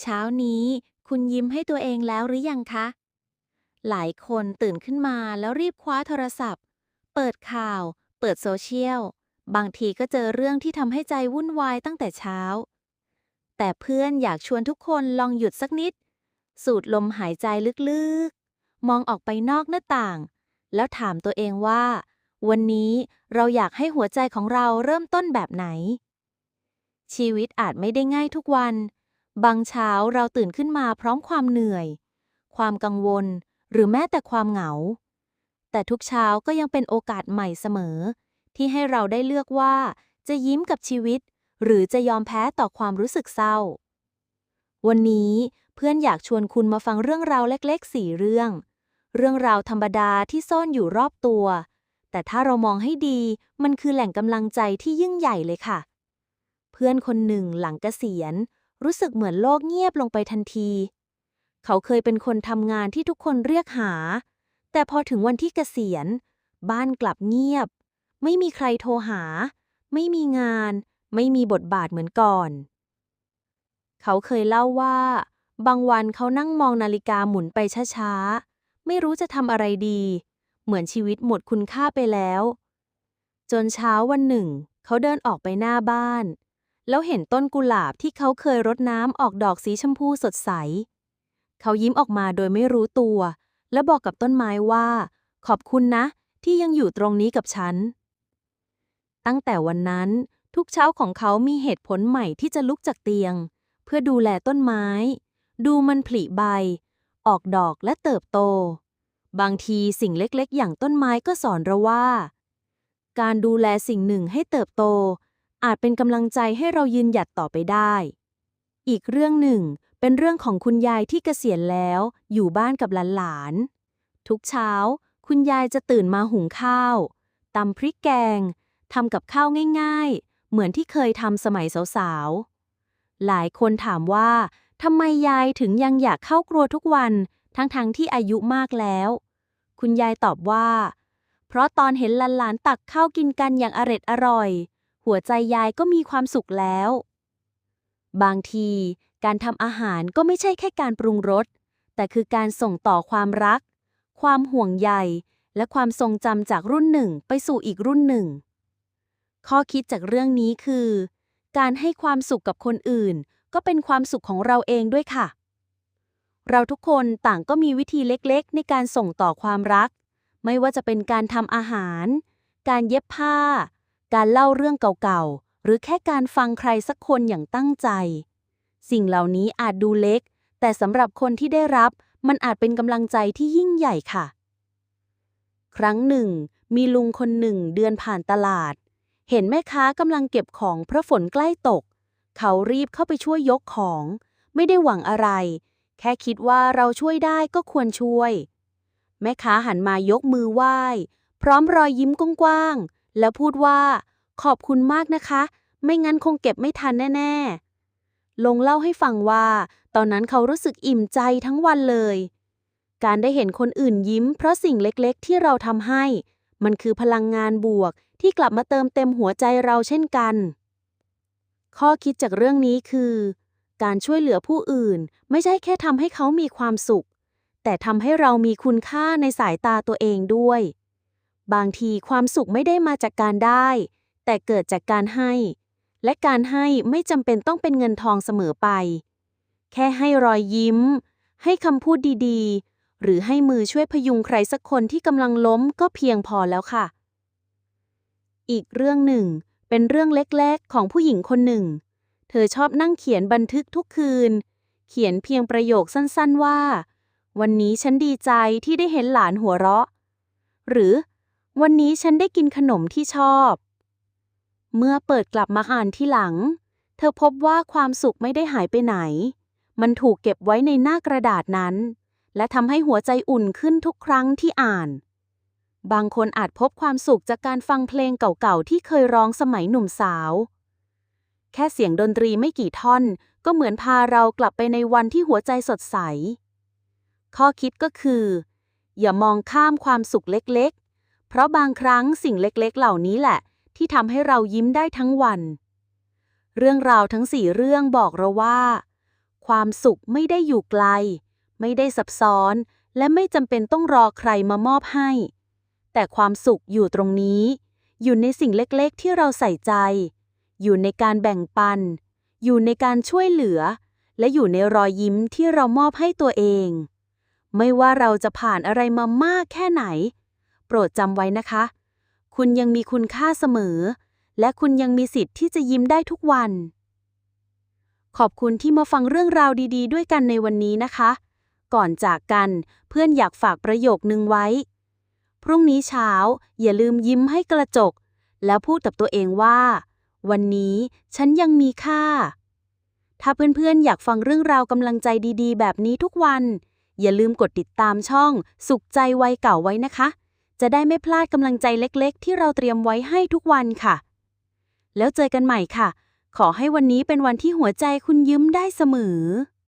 เช้านี้คุณยิ้มให้ตัวเองแล้วหรือยังคะ หลายคนตื่นขึ้นมาแล้วรีบคว้าโทรศัพท์ เปิดข่าว เปิดโซเชียล บางทีก็เจอเรื่องที่ทำให้ใจวุ่นวายตั้งแต่เช้า แต่เพื่อนอยากชวนทุกคนลองหยุดสักนิด สูดลมหายใจลึกๆ มองออกไปนอกหน้าต่าง แล้วถามตัวเองว่า วันนี้เราอยากให้หัวใจของเราเริ่มต้นแบบไหน ชีวิตอาจไม่ได้ง่ายทุกวัน บางเช้าเราตื่นขึ้นมาพร้อมความเหนื่อย ความกังวล หรือแม้แต่ความเหงา แต่ทุกเช้าก็ยังเป็นโอกาสใหม่เสมอ ที่ให้เราได้เลือกว่าจะยิ้มกับชีวิต หรือจะยอมแพ้ต่อความรู้สึกเศร้า วันนี้เพื่อนอยากชวนคุณมาฟังเรื่องราวเล็กๆสี่เรื่อง เรื่องราวธรรมดาที่ซ่อนอยู่รอบตัว แต่ถ้าเรามองให้ดีมันคือแหล่งกำลังใจที่ยิ่งใหญ่เลยค่ะ เพื่อนคนหนึ่งหลังเกษียณ รู้สึกเหมือนโลกเงียบลงไปทันที เขาเคยเป็นคนทำงานที่ทุกคนเรียกหา แต่พอถึงวันที่เกษียณ บ้านกลับเงียบ ไม่มีใครโทรหา ไม่มีงาน ไม่มีบทบาทเหมือนก่อน เขาเคยเล่าว่า บางวันเขานั่งมองนาฬิกาหมุนไปช้าๆ ไม่รู้จะทำอะไรดี เหมือนชีวิตหมดคุณค่าไปแล้ว จนเช้าวันหนึ่ง เขาเดินออกไปหน้าบ้าน แล้วเห็นต้นกุหลาบที่เขาเคยรดน้ำออกดอกสีชมพูสดใส เขายิ้มออกมาโดยไม่รู้ตัว และบอกกับต้นไม้ว่า ขอบคุณนะ ที่ยังอยู่ตรงนี้กับฉัน ตั้งแต่วันนั้นทุกเช้าของเขามีเหตุผลใหม่ที่จะลุกจากเตียง เพื่อดูแลต้นไม้ ดูมันผลิใบ ออกดอกและเติบโต บางทีสิ่งเล็กๆ อย่างต้นไม้ก็สอนเราว่า การดูแลสิ่งหนึ่งให้เติบโต อาจเป็นกำลังใจให้เรายืนหยัดต่อไปได้ อีกเรื่องหนึ่ง เป็นเรื่องของคุณยายที่เกษียณแล้ว อยู่บ้านกับหลานๆทุกเช้า คุณยายจะตื่นมาหุงข้าวตำพริกแกงทำกับข้าวง่าย ๆ เหมือนที่เคยทำสมัยสาวๆ หลายคนถามว่าทำไมยายถึงยังอยากเข้าครัวทุกวัน ทั้งๆทที่อายุมากแล้ว คุณยายตอบว่า เพราะตอนเห็นหลานๆตักข้าวกินกันอย่างอร็ดอร่อย หัวใจยายก็มีความสุขแล้ว บางทีการทำอาหารก็ไม่ใช่แค่การปรุงรส แต่คือการส่งต่อความรัก ความห่วงใย และความทรงจำจากรุ่นหนึ่งไปสู่อีกรุ่นหนึ่ง ข้อคิดจากเรื่องนี้คือ การให้ความสุขกับคนอื่น ก็เป็นความสุขของเราเองด้วยค่ะ เราทุกคนต่างก็มีวิธีเล็กๆ ในการส่งต่อความรัก ไม่ว่าจะเป็นการทำอาหาร การเย็บผ้า การเล่าเรื่องเก่าๆ หรือแค่การฟังใครสักคนอย่างตั้งใจ สิ่งเหล่านี้อาจดูเล็ก แต่สำหรับคนที่ได้รับ มันอาจเป็นกำลังใจที่ยิ่งใหญ่ค่ะ ครั้งหนึ่ง มีลุงคนหนึ่งเดินผ่านตลาด เห็นแม่ค้ากำลังเก็บของเพราะฝนใกล้ตก เขารีบเข้าไปช่วยยกของ ไม่ได้หวังอะไร แค่คิดว่าเราช่วยได้ก็ควรช่วย แม่ค้าหันมายกมือไหว้ พร้อมรอยยิ้มกว้างๆ แล้วพูดว่าขอบคุณมากนะคะ ไม่งั้นคงเก็บไม่ทันแน่ ๆ ลงเล่าให้ฟังว่า ตอนนั้นเขารู้สึกอิ่มใจทั้งวันเลย การได้เห็นคนอื่นยิ้ม เพราะสิ่งเล็กๆ ที่เราทำให้ มันคือพลังงานบวกที่กลับมาเติมเต็มหัวใจเราเช่นกัน ข้อคิดจากเรื่องนี้คือ การช่วยเหลือผู้อื่น ไม่ใช่แค่ทำให้เขามีความสุข แต่ทำให้เรามีคุณค่าในสายตาตัวเองด้วย บางทีความสุขไม่ได้มาจากการได้ แต่เกิดจากการให้ และการให้ไม่จำเป็นต้องเป็นเงินทองเสมอไป แค่ให้รอยยิ้ม ให้คำพูดดีๆ หรือให้มือช่วยพยุงใครสักคนที่กำลังล้มก็เพียงพอแล้วค่ะ อีกเรื่องหนึ่ง เป็นเรื่องเล็กๆ ของผู้หญิงคนหนึ่ง เธอชอบนั่งเขียนบันทึกทุกคืน เขียนเพียงประโยคสั้นๆว่า วันนี้ฉันดีใจที่ได้เห็นหลานหัวเราะ หรือ วันนี้ฉันได้กินขนมที่ชอบ เมื่อเปิดกลับมาอ่านที่หลัง เธอพบว่าความสุขไม่ได้หายไปไหน มันถูกเก็บไว้ในหน้ากระดาษนั้น และทำให้หัวใจอุ่นขึ้นทุกครั้งที่อ่าน บางคนอาจพบความสุขจากการฟังเพลงเก่าๆที่เคยร้องสมัยหนุ่มสาว แค่เสียงดนตรีไม่กี่ท่อนก็เหมือนพาเรากลับไปในวันที่หัวใจสดใส ข้อคิดก็คือ อย่ามองข้ามความสุขเล็กๆ เพราะบางครั้งสิ่งเล็กๆ เหล่านี้แหละ ที่ทำให้เรายิ้มได้ทั้งวัน เรื่องราวทั้งสี่เรื่องบอกเราว่า ความสุขไม่ได้อยู่ไกล ไม่ได้ซับซ้อน และไม่จำเป็นต้องรอใครมามอบให้ แต่ความสุขอยู่ตรงนี้ อยู่ในสิ่งเล็กๆ ที่เราใส่ใจ อยู่ในการแบ่งปัน อยู่ในการช่วยเหลือ และอยู่ในรอยยิ้มที่เรามอบให้ตัวเอง ไม่ว่าเราจะผ่านอะไรมามากแค่ไหน โปรดจำไว้นะคะ คุณยังมีคุณค่าเสมอ และคุณยังมีสิทธิ์ที่จะยิ้มได้ทุกวัน ขอบคุณที่มาฟังเรื่องราวดี ๆ ด้วยกันในวันนี้นะคะ ก่อนจากกันเพื่อนอยากฝากประโยคนึงไว้ พรุ่งนี้เช้า อย่าลืมยิ้มให้กระจก แล้วพูดกับตัวเองว่า วันนี้ฉันยังมีค่า ถ้าเพื่อนๆ อยากฟังเรื่องราวกำลังใจดี ๆ แบบนี้ทุกวันอย่าลืมกดติดตามช่อง สุขใจวัยเก่าไว้นะคะ จะได้ไม่พลาดกำลังใจเล็กๆ ที่เราเตรียมไว้ให้ทุกวันค่ะ แล้วเจอกันใหม่ค่ะ ขอให้วันนี้เป็นวันที่หัวใจคุณยิ้มได้เสมอ